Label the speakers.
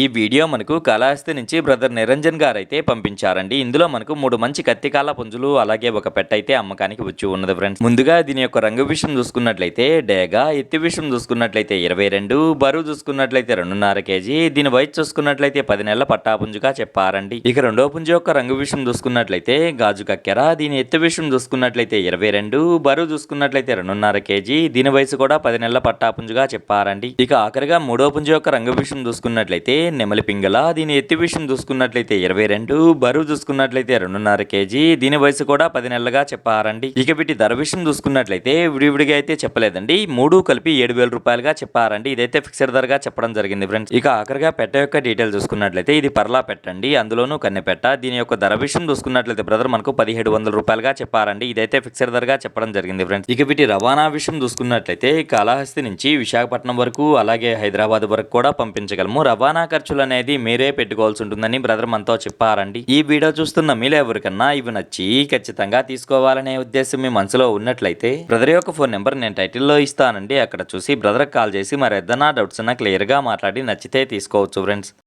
Speaker 1: ఈ వీడియో మనకు కళాస్తి నుంచి బ్రదర్ నిరంజన్ గారు అయితే పంపించారండి. ఇందులో మనకు మూడు మంచి కత్తికాల పుంజులు అలాగే ఒక పెట్ట అయితే అమ్మకానికి వచ్చి ఉన్నది ఫ్రెండ్స్. ముందుగా దీని యొక్క రంగు విషయం చూసుకున్నట్లయితే డేగా ఎత్తి విషయం చూసుకున్నట్లయితే ఇరవై రెండు బరువు చూసుకున్నట్లయితే రెండున్నర కేజీ దీని వయసు చూసుకున్నట్లయితే పది నెలల పట్టా పుంజుగా చెప్పారండి. ఇక రెండో పుంజు యొక్క రంగు విషయం చూసుకున్నట్లయితే గాజు కక్కెర దీని ఎత్తు విషయం చూసుకున్నట్లయితే ఇరవై రెండు బరువు చూసుకున్నట్లయితే రెండున్నర కేజీ దీని వయసు కూడా పది నెలల పట్టా పుంజుగా చెప్పారండి. ఇక ఆఖరిగా మూడో పుంజు యొక్క రంగు విషయం చూసుకున్నట్లయితే నెమలి పింగళ దీని ఎత్తి విషయం చూసుకున్నట్లయితే ఇరవై రెండు బరువు చూసుకున్నట్లయితే రెండున్నర కేజీ దీని వయసు కూడా పది నెలలుగా చెప్పారండి. ఇక వీటి ధర విషయం చూసుకున్నట్లయితే విడివిడిగా అయితే చెప్పలేదండి. మూడు కలిపి ఏడు వేల రూపాయలుగా చెప్పారండి. ఇదైతే ఫిక్స్డ్ ధరగా చెప్పడం జరిగింది ఫ్రెండ్స్. ఇక ఆఖరిగా పెట్ట యొక్క డీటెయిల్ చూసుకున్నట్లయితే ఇది పర్లా పెట్టండి అందులోనూ కన్నె పెట్ట దీని యొక్క ధర విషయం చూసుకున్నట్లయితే బ్రదర్ మనకు పదిహేడు వందల రూపాయలుగా చెప్పారండి. ఇదైతే ఫిక్స్డ్ ధరగా చెప్పడం జరిగింది ఫ్రెండ్స్. ఇక వీటి రవాణా విషయం చూసుకున్నట్లయితే కాళహస్తి నుంచి విశాఖపట్నం వరకు అలాగే హైదరాబాద్ వరకు కూడా పంపించగలము. రవాణా ఖర్చులు అనేది మీరే పెట్టుకోవాల్సి ఉంటుందని బ్రదర్ మనతో చెప్పారండి. ఈ వీడియో చూస్తున్న మీలో ఎవరికన్నా ఇవి నచ్చి ఖచ్చితంగా తీసుకోవాలనే ఉద్దేశం మీ మనసులో ఉన్నట్లయితే బ్రదర్ యొక్క ఫోన్ నెంబర్ నేను టైటిల్లో ఇస్తానండి. అక్కడ చూసి బ్రదర్ కాల్ చేసి మరి ఏదైనా డౌట్స్ ఉన్నా క్లియర్గా మాట్లాడి నచ్చితే తీసుకోవచ్చు ఫ్రెండ్స్.